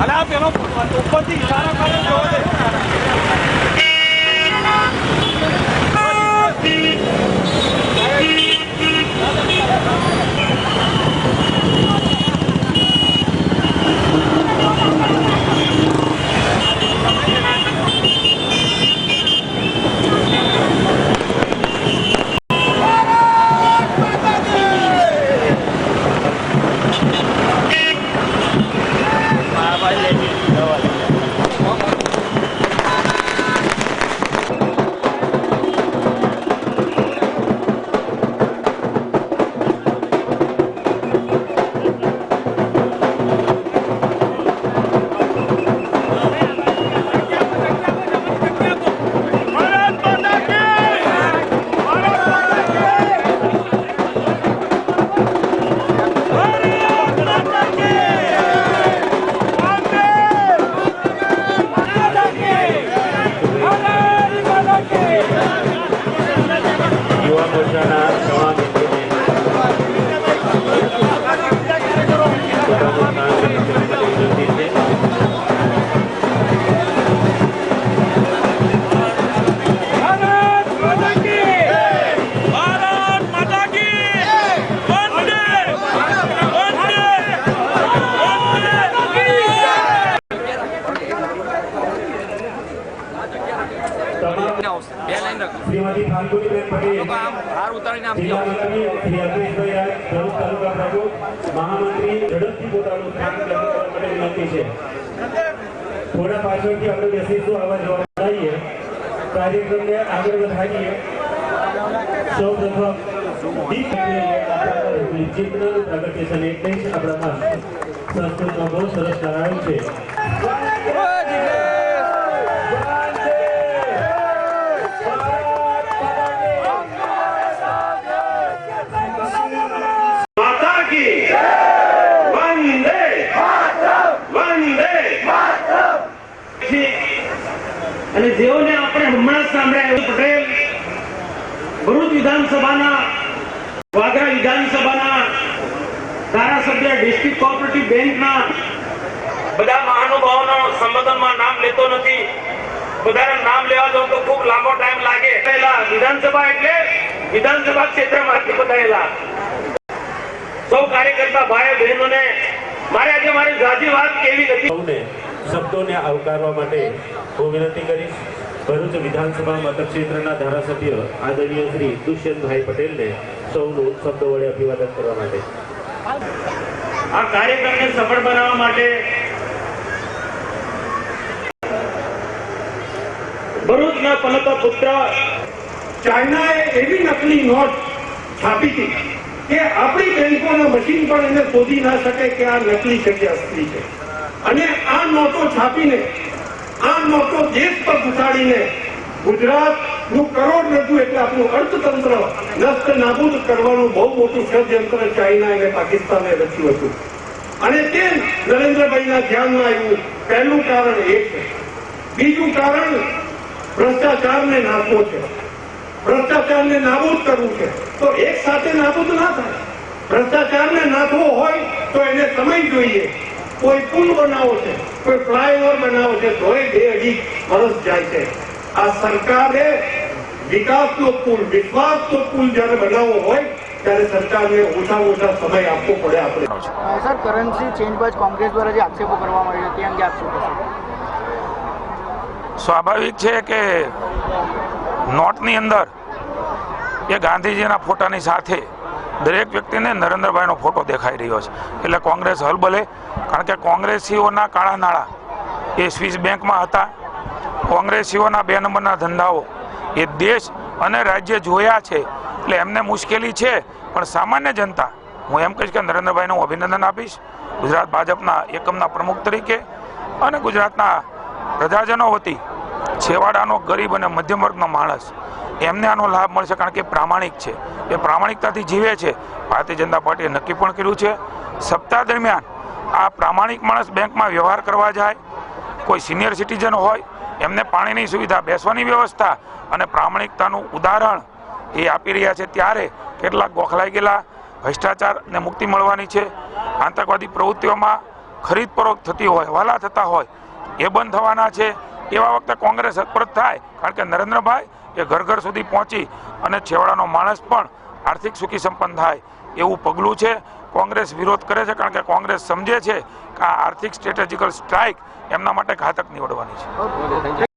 અને આ પેલો ઉપરથી ઈશારો કરે જોવા દે Obrigado. ઝડપથી પોતાનું સ્થાન છે. થોડા પાછળથી આપણે બેસીશું, આવા જવા મળીએ કાર્યક્રમને આગળ વધારીએ. સૌ પ્રથમ એટલે જ આપણામાં સંસ્કૃતમાં બહુ સરસ કરાયું છે. અને જેઓને આપણે હમણાં સાંભળ્યા પટેલ, ભરૂચ વિધાનસભાના વાગરા વિધાનસભાના ધારાસભ્ય, ડિસ્ટ્રિક્ટ કોઓપરેટિવ બેંકના બધા મહાનુભાવોનો સંબોધનમાં નામ લેતો નથી. બધાના નામ લેવા જાઉં તો ખૂબ લાંબો ટાઈમ લાગે. પહેલા વિધાનસભા એટલે વિધાનસભા ક્ષેત્રમાંથી બતાવેલા સૌ કાર્યકર્તા ભાઈ બહેનોને મારે આજે મારી ઝાઝી વાત કેવી નથી? શબ્દોને આવકારવા માટે હું વિનંતી કરીશ. ભરૂચ વિધાનસભા મતક્ષેત્રના ધારાસભ્ય આદરણીય શ્રી દુષ્યંતભાઈ પટેલને સૌનું શબ્દો વડે અભિવાદન કરવા માટે. આ કાર્યક્રમને સફળ બનાવવા માટે ભરૂચના પનતા પુત્ર ચાઇનાએ એવી નકલી નોટ છાપી હતી કે આપણી બેંકોના મશીન પણ એને શોધી ના શકે કે આ નકલી જગ્યા કે છે. અને આ નોટો છાપીને, આ નોટો દેશ પર ઘટાડીને ગુજરાતનું કરોડરજ્જુ એટલે આપણું અર્થતંત્ર નષ્ટ નાબૂદ કરવાનું બહુ મોટું ષડયંત્ર ચાઇના અને પાકિસ્તાને રચ્યું હતું. અને તે નરેન્દ્રભાઈના ધ્યાનમાં આવ્યું, પહેલું કારણ એ છે. બીજું કારણ ભ્રષ્ટાચારને નાખવો છે. ભ્રષ્ટાચારને નાબૂદ કરવું છે. તો એક સાથે નાબૂદ ના થાય. ભ્રષ્ટાચારને નાખવો હોય તો એને સમય જોઈએ. કોઈ પુલ બનાવો છે કોઈ ફ્લાયઓવર બનાવો છે તોય બે અઢી વર્ષ જાય છે. આ સરકારે વિકાસનો પુલ વિશ્વાસનો પુલ જ્યારે બનાવવો હોય ત્યારે સરકારને ઓછા ઓછા સમય આપવો પડે આપણે. સર. કરન્સી ચેન્જ બાદ કોંગ્રેસ દ્વારા જે આક્ષેપો કરવામાં આવ્યા તે અંગે આપ શું સ્વાભાવિક છે કે નોટની અંદર એ ગાંધીજીના ફોટાની સાથે દરેક વ્યક્તિને નરેન્દ્રભાઈનો ફોટો દેખાઈ રહ્યો છે. એટલે કોંગ્રેસ હલબલે કારણ કે કોંગ્રેસીઓના કાળા નાણાં એ સ્વિસ બેંકમાં હતા. કોંગ્રેસીઓના બે નંબરના ધંધાઓ એ દેશ અને રાજ્ય જોયા છે. એટલે એમને મુશ્કેલી છે, પણ સામાન્ય જનતા, હું એમ કહીશ કે નરેન્દ્રભાઈને હું અભિનંદન આપીશ. ગુજરાત ભાજપના એકમના પ્રમુખ તરીકે અને ગુજરાતના પ્રજાજનો વતી છેવાડાનો ગરીબ અને મધ્યમ વર્ગનો માણસ, એમને આનો લાભ મળશે કારણ કે પ્રામાણિક છે. એ પ્રામાણિકતાથી જીવે છે. ભારતીય જનતા પાર્ટીએ નક્કી પણ કર્યું છે. સપ્તાહ દરમિયાન આ પ્રામાણિક માણસ બેંકમાં વ્યવહાર કરવા જાય, કોઈ સિનિયર સિટીઝન હોય, એમને પાણીની સુવિધા, બેસવાની વ્યવસ્થા અને પ્રામાણિકતાનું ઉદાહરણ એ આપી રહ્યા છે. ત્યારે કેટલાક ગોખલાઈ ગયેલા ભ્રષ્ટાચારને મુક્તિ મળવાની છે. આતંકવાદી પ્રવૃત્તિઓમાં ખરીદ પરોખ થતી હોય, હવાલા થતા હોય, એ બંધ થવાના છે. એવા વખતે કોંગ્રેસ અતપ્રત થાય, કારણ કે નરેન્દ્રભાઈ એ ઘર ઘર સુધી પહોંચી અને છેવાડાનો માણસ પણ આર્થિક સુખી સંપન્ન થાય એવું પગલું છે. કોંગ્રેસ વિરોધ કરે છે કારણ કે કોંગ્રેસ સમજે છે કે આ આર્થિક સ્ટ્રેટેજિકલ સ્ટ્રાઇક એમના માટે ઘાતક નીવડવાની છે.